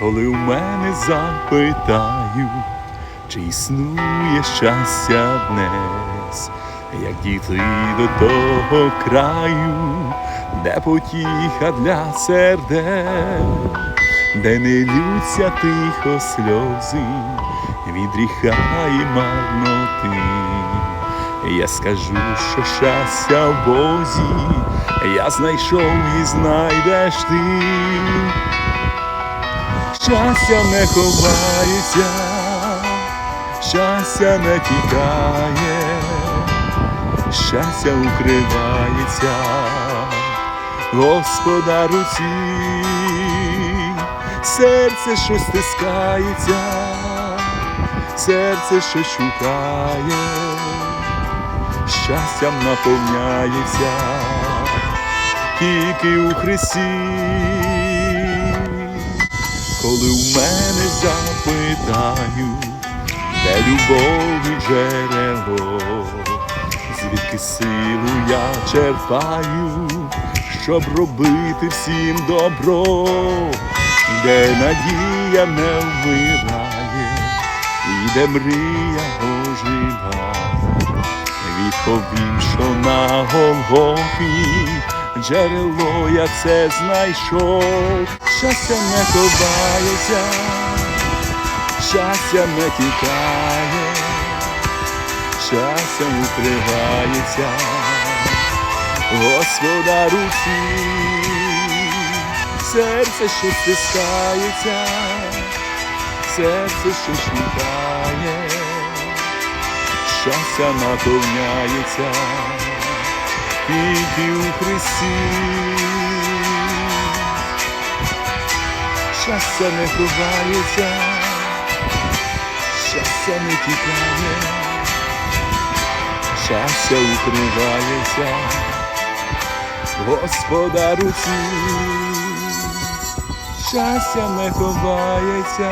коли в мене запитають, чи існує щастя днес, як дійти до того краю, де потіха для сердець, де не лються тихо сльози від гріха і марноти. Я скажу, що щастя в Бозі, я знайшов і знайдеш ти. Щастя не ховається, щастя не тікає, щастя укривається, Господа руці, серце що стискається, серце що шукає, щастям наповняється тільки у Христі. Коли в мене запитають, де любов і джерело, звідки силу я черпаю, щоб робити всім добро, де надія не вмирає, і де мрія оживає, відповім, що на Голгофі джерело я це знайшов, щастя не ховається, щастя не тікає, щастя укривається, Господа руці, серце, що стискається, серце, що шукає, щастя наповняється у Христі. Щастя не ховається, щастя не тікає, щастя укривається, Господа руці, щастя не ховається.